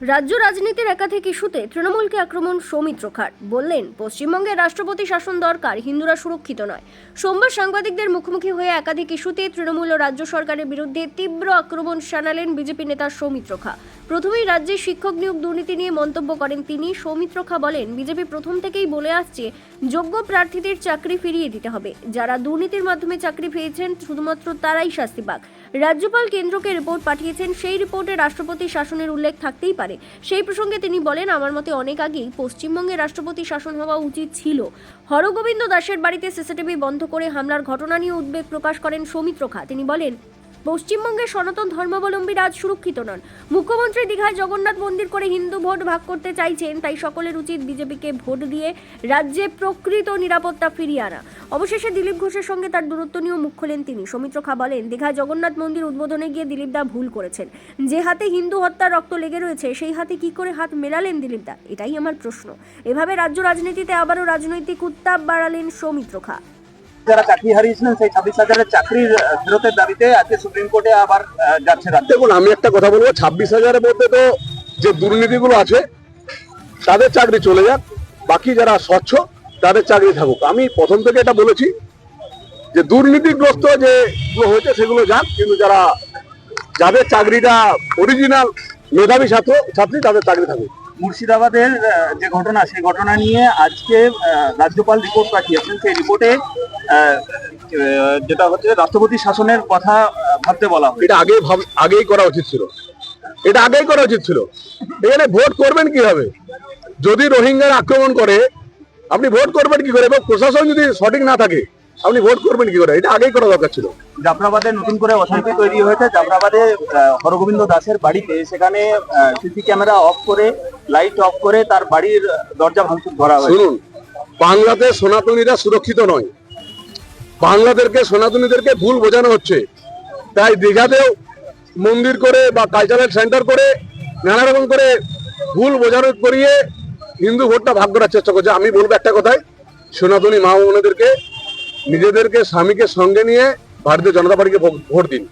রাজ্য রাজনীতির একাধিক ইস্যুতে তৃণমূলকে আক্রমণ সৌমিত্র খার বললেন পশ্চিমবঙ্গে রাষ্ট্রপতি শাসন দরকার, হিন্দুরা সুরক্ষিত নয়। সোমবার সাংবাদিকদের মুখোমুখি হয়ে একাধিক ইস্যুতে তৃণমূল ও রাজ্য সরকারের বিরুদ্ধে তীব্র আক্রমণ শানালেন বিজেপি নেতা সৌমিত্র খা প্রথমেই রাজ্যে শিক্ষক নিয়োগ দুর্নীতি নিয়ে মন্তব্য করেন তিনি। সৌমিত্র খা বলেন, বিজেপি প্রথম থেকেই বলে আসছে, যোগ্য প্রার্থীদের চাকরি ফিরিয়ে দিতে হবে। যারা দুর্নীতির মাধ্যমে চাকরি পেয়েছেন, শুধুমাত্র তারাই শাস্তি পাক। রাজ্যপাল কেন্দ্রকে রিপোর্ট পাঠিয়েছেন, সেই রিপোর্টে রাষ্ট্রপতি শাসনের উল্লেখ থাকতেই পারে। সেই প্রসঙ্গে তিনি বলেন, আমার মতে অনেক আগেই পশ্চিমবঙ্গে রাষ্ট্রপতি শাসন হওয়া উচিত ছিল। হরগোবিন্দ দাসের বাড়িতে সিসিটিভি বন্ধ করে হামলার ঘটনা নিয়ে উদ্বেগ প্রকাশ করেন সৌমিত্র খা। তিনি বলেন, পশ্চিমবঙ্গে সনাতন ধর্মাবলম্বীরা আজ সুরক্ষিত নন। মুখ্যমন্ত্রী দীঘায় জগন্নাথ মন্দির করে হিন্দু ভোট ভাগ করতে চাইছেন, তাই সকলের উচিত বিজেপিকে ভোট দিয়ে রাজ্যে প্রকৃত নিরাপত্তা ফিরিয়ে আনা। অবশেষে দিলীপ ঘোষের সঙ্গে তার দূরত্ব নিয়েও মুখ খোলেন তিনি। সৌমিত্র খা বলেন দীঘায় জগন্নাথ মন্দির উদ্বোধনে গিয়ে দিলীপ দা ভুল করেছেন। যে হাতে হিন্দু হত্যার রক্ত লেগে রয়েছে সেই হাতে কি করে হাত মেলালেন দিলীপ দা এটাই আমার প্রশ্ন। এভাবে রাজ্য রাজনীতিতে আবারও রাজনৈতিক উত্তাপ বাড়ালেন সৌমিত্র খা। যারা চাকরি হারিয়েছিলেন সেই ছাব্বিশ হাজারের চাকরির ফেরতের দাবিতে আজকে সুপ্রিম কোর্টে আবার যাচ্ছে রাজ্য। দেখুন আমি একটা কথা বলব ছাব্বিশ হাজারের মধ্যে তো যে দুর্নীতিগুলো আছে তাদের চাকরি চলে যাক বাকি যারা স্বচ্ছ তাদের চাকরি থাকুক। আমি প্রথম থেকে এটা বলেছি যে দুর্নীতিগ্রস্ত যেগুলো হয়েছে সেগুলো যান কিন্তু যারা যাদের চাকরিটা অরিজিনাল মেধাবী ছাত্র ছাত্রী তাদের চাকরি থাকুক। মুর্শিদাবাদের যে ঘটনা সেই ঘটনা নিয়ে আজকে রাজ্যপাল রিপোর্ট পাঠিয়েছেন। সেই রিপোর্টে যেটা হচ্ছে রাষ্ট্রপতি শাসনের কথা ভাবতে বলা এটা আগেই ভাব আগেই করা উচিত ছিল। এটা আগেই করা উচিত ছিল। এখানে ভোট করবেন কীভাবে? যদি রোহিঙ্গার আক্রমণ করে আপনি ভোট করবেন কি করে? এবং প্রশাসন যদি সঠিক না থাকে আপনি ভোট করবেন কি করে? এটা আগেই করা দরকার ছিল। জাফরাবাদে নতুন করে অশান্তি তৈরি হয়েছে। জাফরাবাদে হরগোবিন্দ দাসের বাড়িতে সেখানে সিসি ক্যামেরা অফ করে লাইট অফ করে তার বাড়ির দরজা ভাঙচুর ধরা হয়েছে। শুনুন বাংলাতে সনাতনীরা সুরক্ষিত নয়। বাংলাদেশকে সনাতনীদেরকে ভুল বোঝানো হচ্ছে। তাই দীঘাতেও মন্দির করে বা কালচারাল সেন্টার করে নানা রকম করে ভুল বোঝানো করিয়ে হিন্দু ভোটটা ভাগ করার চেষ্টা করছে। আমি বলব একটা কথাই সনাতনী মা বোনেদেরকে নিজেদেরকে স্বামীকে সঙ্গে নিয়ে ভারতীয় জনতা পার্টিকে ভোট দিন।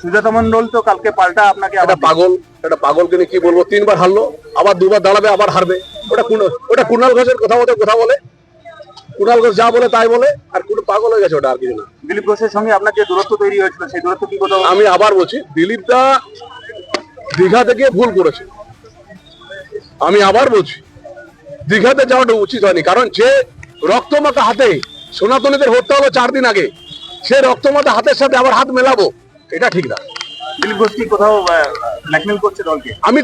সুজাতা মন্ডল তো কালকে পাল্টা আপনাকে একটা পাগল একটা পাগলকে নিয়ে কি বলব? তিনবার হারলো আবার দুবার দাঁড়াবে আবার হারবে। ওটা ওটা কুণাল ঘোষের কথা মতো কথা বলে। কুণাল ঘোষ যা বলে তাই বলে আর কোনো পাগল হয়ে গেছে ওটা আর কিছু না। দিলীপ ঘোষের সঙ্গে আপনার যে দূরত্ব তৈরি হয়েছিল সেই দূরত্ব কি কোথাও? আমি আবার বলছি দিলীপ দা দীঘা থেকে ভুল করেছে। আমি আবার বলছি দীঘাতে যাওয়াটা উচিত হয়নি। কারণ যে রক্তমাখা হাতে সনাতনীদের হত্যা হলো চার দিন আগে সে রক্তমাখা হাতের সাথে আবার হাত মেলাবো এটা ঠিক না। দিলীপ ঘোষ কি কোথাও ব্ল্যাকমেল করছে দলকে। আমি